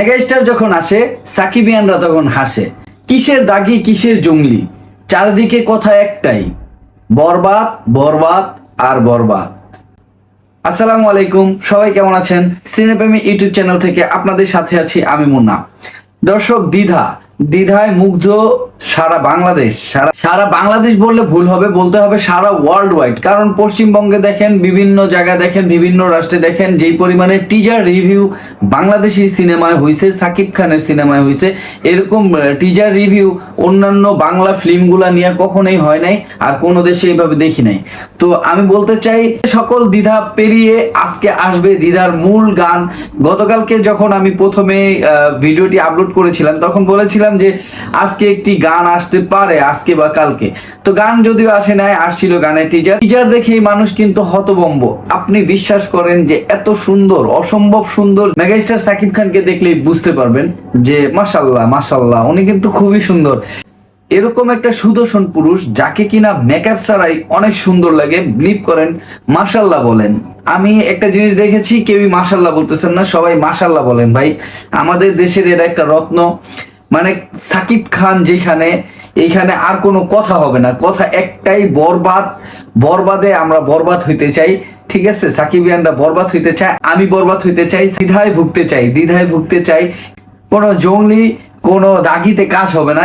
Megastar যখন আসে, সাকিবিয়ানরা তখন হাসে। কিসের দাগি, কিসের জঙ্গলি চারদিকে কথা একটাই, বরবাদ বরবাদ আর বরবাদ। আসসালামু আলাইকুম, সবাই কেমন আছেন? সিনেপ্রেমী ইউটিউব চ্যানেল থেকে আপনাদের সাথে আছি আমি মুন্না। দর্শক, দ্বিধা। দ্বিধায় মুগ্ধ সারা বাংলাদেশ, সারা সারা বাংলাদেশ বললে ভুল হবে, বলতে হবে সারা ওয়ার্ল্ড ওয়াইড কারণ পশ্চিমবঙ্গে দেখেন, বিভিন্ন জায়গায় দেখেন, বিভিন্ন রাষ্ট্রে দেখেন, যেই পরিমাণে টিজার রিভিউ বাংলাদেশি সিনেমায় হয়েছে সাকিব খানের সিনেমায় হয়েছে এরকম টিজার রিভিউ অন্যান্য বাংলা ফিল্মগুলা নিয়ে কখনোই হয় নাই, আর কোনো দেশে এইভাবে দেখি নাই। তো আমি বলতে চাই, সকল দ্বিধা পেরিয়ে আজকে আসবে দ্বিধার মূল গান। গতকালকে যখন আমি প্রথমে ভিডিওটি আপলোড করেছিলাম, তখন বলেছিলাম যে, আজকে একটি গান আসতে পারে আজকে বা কালকে। তো গান যদিও আসে নাই, আসছিল গানের টিজার টিজার দেখেই মানুষ কিন্তু হতবম্ব আপনি বিশ্বাস করেন যে এত সুন্দর, অসম্ভব সুন্দর মেগাস্টার সাকিব খানকে দেখলেই বুঝতে পারবেন যে মাসাল্লাহ মাসাল্লাহ উনি কিন্তু খুবই সুন্দর। এরকম একটা সুদর্শন পুরুষ যাকে কিনা মেকআপ ছাড়াই অনেক সুন্দর লাগে বিলিভ করেন মাসাল্লাহ বলেন। আমি একটা জিনিস দেখেছি, কেউই মাসাল্লাহ বলতেছেন না, সবাই মাসাল্লাহ বলেন ভাই। আমাদের দেশের এটা একটা রত্ন। মানে সাকিব খান যেখানে, এইখানে আর কোনো কথা হবে না। কথা একটাই, বরবাদ। বরবাদে আমরা বরবাদ হইতে চাই। ঠিক আছে, সাকিবিয়ানরা বরবাদ হইতে চায়, আমি বরবাদ হইতে চাই, দ্বিধায় ভুগতে চাই, দ্বিধায় ভুগতে চাই। কোনো জঙ্গলি, কোনো দাগিতে কাজ হবে না।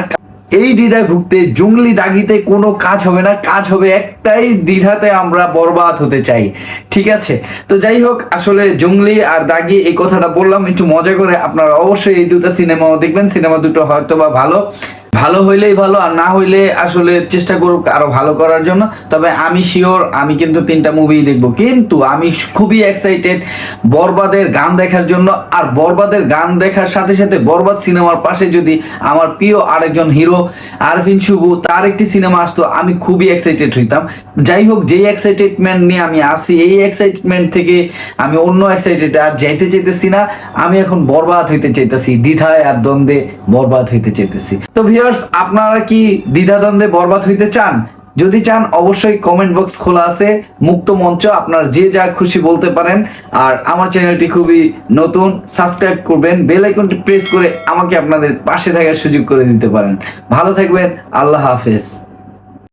এই দ্বিধায় ভুগতে, জঙ্গলি দাগিতে কোনো কাজ হবে না, কাজ হবে একটাই দ্বিধাতে আমরা বরবাদ হতে চাই। ঠিক আছে? তো যাই হোক, আসলে জঙ্গলি আর দাগি এই কথাটা বললাম, একটু মজা করে আপনারা অবশ্যই এই দুটো সিনেমাও দেখবেন। সিনেমা দুটো হয়তো বা ভালো। ভালো হইলেই ভালো, আর না হইলে আসলে চেষ্টা করুক আরও ভালো করার জন্য। তবে আমি শিওর আমি কিন্তু তিনটা মুভি দেখব। কিন্তু আমি খুবই এক্সাইটেড বরবাদের গান দেখার জন্য। আর বরবাদের গান দেখার সাথে সাথে বরবাদ সিনেমার পাশে যদি আমার প্রিয় আরেকজন হিরো আরফিন শুভু, তার একটি সিনেমা আসতো, আমি খুবই এক্সাইটেড হইতাম। যাই হোক, যেই এক্সাইটেডমেন্ট নিয়ে আমি আসি এই এক্সাইটমেন্ট থেকে আমি অন্য এক্সাইটেড আর যাইতে চাইতেছি না। আমি এখন বরবাদ হইতে চাইতেছি, দ্বিধায় আর দ্বন্দ্বে বরবাদ হইতে চাইতেছি। তো ভিউয়ার্স, আপনারা কি দ্বিধা দ্বন্দ্বে বরবাদ হইতে চান? যদি চান, অবশ্যই কমেন্ট বক্স খোলা আছে। মুক্ত মঞ্চ, আপনার যে যা খুশি বলতে পারেন। আর আমার চ্যানেলটি খুবই নতুন সাবস্ক্রাইব করবেন বেল আইকনটি প্রেস করে আমাকে আপনাদের পাশে থাকার সুযোগ করে দিতে পারেন। ভালো থাকবেন, আল্লাহ হাফেজ।